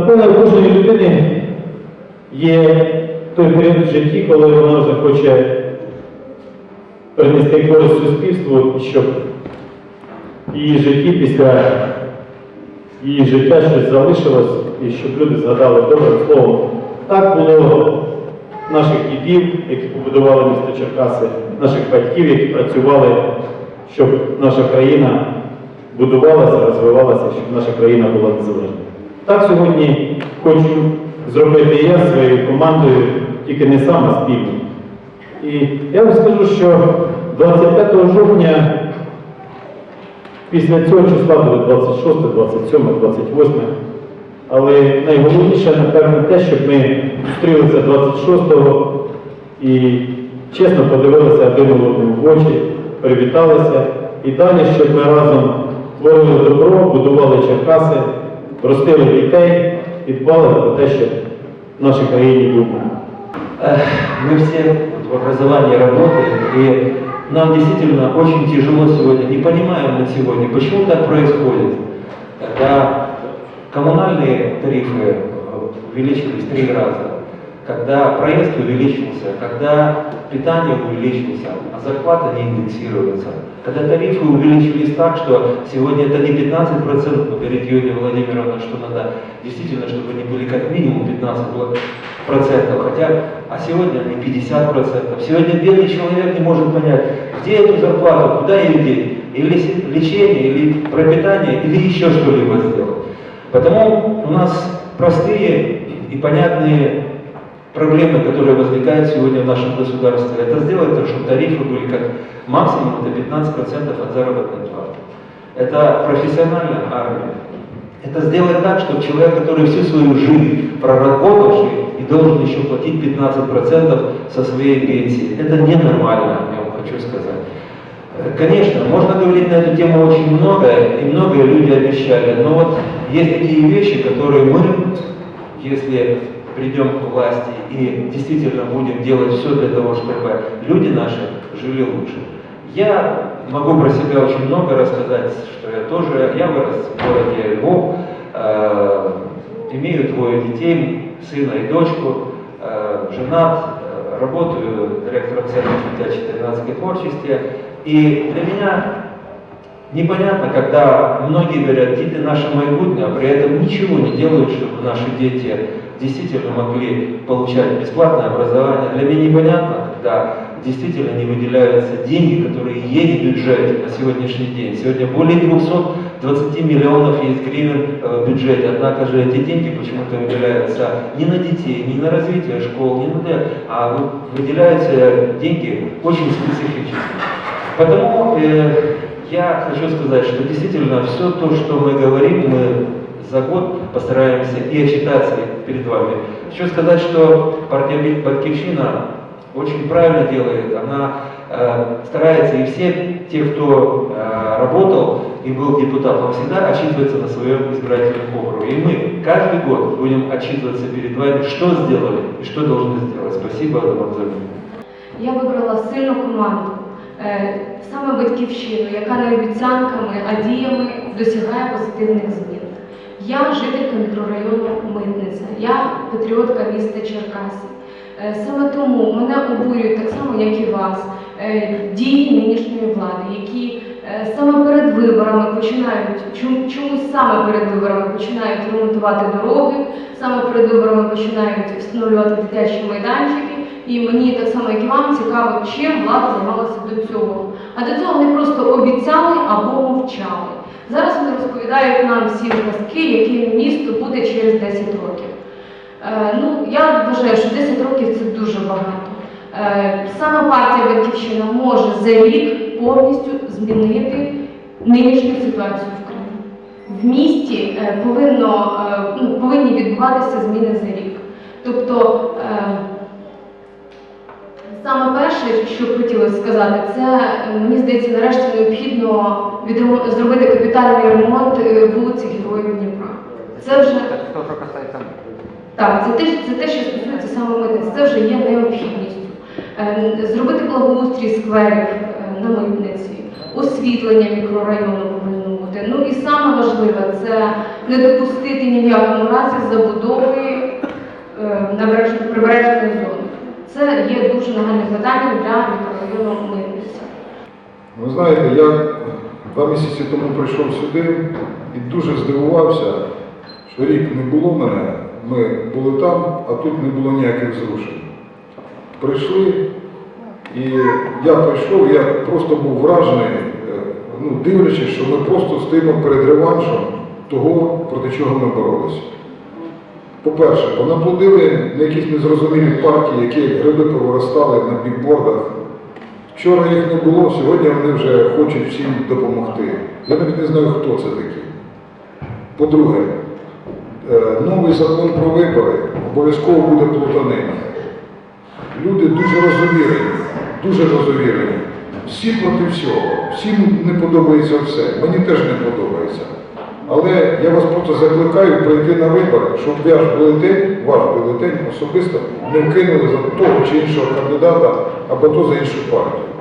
Напевно, у кожної людини є той період в житті, коли вона вже хоче принести користь суспільству, щоб її житті після її життя щось залишилось, і щоб люди згадали добрим словом. Так було наших дідів, які побудували місто Черкаси, наших батьків, які працювали, щоб наша країна будувалася, розвивалася, щоб наша країна була незалежною. Так сьогодні хочу зробити я своєю командою, тільки не сам, а спільно. І я вам скажу, що 25 жовтня після цього числа буде 26, 27, 28. Але найголовніше, напевно, те, щоб ми зустрілися 26-го і чесно подивилися один одному в очі, привіталися. І далі, щоб ми разом творили добро, будували Черкаси, ростили дітей і дбали про те, щоб в нашій країні був мир. Э, Мы все вот в образовании работаем, и нам действительно очень тяжело сегодня, не понимаем мы сегодня, почему так происходит. Когда коммунальные тарифы э, увеличились в три раза, когда проезд увеличился, когда питание увеличился, а зарплата не индексируется, когда тарифы увеличились так, что сегодня это не 15%, но говорит Юлия Владимировна, что надо действительно, чтобы они были как минимум 15%, процентов, хотя, а сегодня они 50 процентов. Сегодня бедный человек не может понять, где эту зарплату, куда ее деть, или лечение, или пропитание, или еще что-либо сделать. Потому у нас простые и понятные проблемы, которые возникают сегодня в нашем государстве. Это сделать так, чтобы тарифы были как максимум это 15% от заработной платы. Это профессиональная армия. Это сделать так, чтобы человек, который всю свою жизнь проработавший и должен еще платить 15% со своей пенсии, это ненормально, я вам хочу сказать. Э, Конечно, можно говорить на эту тему очень много, и многие люди обещали, но вот есть такие вещи, которые мы, если придем к власти и действительно будем делать все для того, чтобы люди наши жили лучше. Я могу про себя очень много рассказать, что я тоже, я вырос в городе Львов, э, имею двое детей, сына и дочку, э, женат, э, работаю директором Центра дитячей творчества. И для меня непонятно, когда многие говорят, дети наше майбутнее, а при этом ничего не делают, чтобы наши дети действительно могли получать бесплатное образование. Для меня непонятно, когда действительно не выделяются деньги, которые есть в бюджете на сегодняшний день. Сегодня более 220 миллионов есть гривен э, в бюджете, однако же эти деньги почему-то выделяются не на детей, не на развитие школ, не на а вы- выделяются деньги очень специфически. Потому э, я хочу сказать, что действительно все то, что мы говорим, мы за год постараемся и отчитаться перед вами. Хочу сказать, что партия Батькивщина очень правильно делает. Она э, старается, и все те, кто э, работал и был депутатом, всегда отчитывается на своем избирательном округе. И мы каждый год будем отчитываться перед вами, что сделали и что должны сделать. Спасибо вам за внимание. Я вибрала сильну команду, саме батьківщину, яка не обіцянками, а діями досягає позитивних змін. Я жителька мікрорайону Митниця, я патріотка міста Черкаси. Е, Саме тому мене обурюють так само, як і вас, е, дії нинішньої влади, які е, саме перед виборами починають, чому, чому саме перед виборами починають ремонтувати дороги, саме перед виборами починають встановлювати дитячі майданчики. І мені так само, як і вам, цікаво, чим влада займалася до цього. А до цього вони просто обіцяли або мовчали. Зараз вони розповідають нам всі казки, яким місто буде через 10 років. Е, ну, я вважаю, що 10 років це дуже багато. Е, саме партія Батьківщина може за рік повністю змінити нинішню ситуацію в Криму. В місті е, повинно, е, ну, повинні відбуватися зміни за рік. Тобто, е, Саме перше, що хотілося сказати, це е, мені здається, нарешті необхідно відремо- зробити капітальний ремонт е, вулиці Героїв Дніпра. Це вже так, це те, це те, що стосується саме митниці, це вже є необхідністю. Е, Зробити благоустрій скверів е, на митниці, освітлення мікрорайону повинно бути. Ну і саме важливе це не допустити ні в якому разі забудови е, набережної прибережної зони. Це є дуже нагальним питанням для мікрорайону Митниця. Ви знаєте, я два місяці тому прийшов сюди і дуже здивувався, що рік не було мене, ми були там, а тут не було ніяких зрушень. Прийшли, і я прийшов, я просто був вражений, е, ну, дивлячись, що ми просто стоїмо перед реваншем того, проти чого ми боролися. По-перше, понаплодили на якісь незрозумілі партії, які гриби повиростали на бікбордах. Вчора їх не було, сьогодні вони вже хочуть всім допомогти. Я навіть не знаю, хто це такі. По-друге, е, новий закон про вибори обов'язково буде плутанина. Люди дуже розовірені, дуже розовірені. Всі проти всього. Всім не подобається все. Мені теж не подобається. Але я вас просто закликаю прийти на вибори, щоб ваш бюлетень, ваш бюлетень особисто не вкинули за того чи іншого кандидата або то за іншу партію.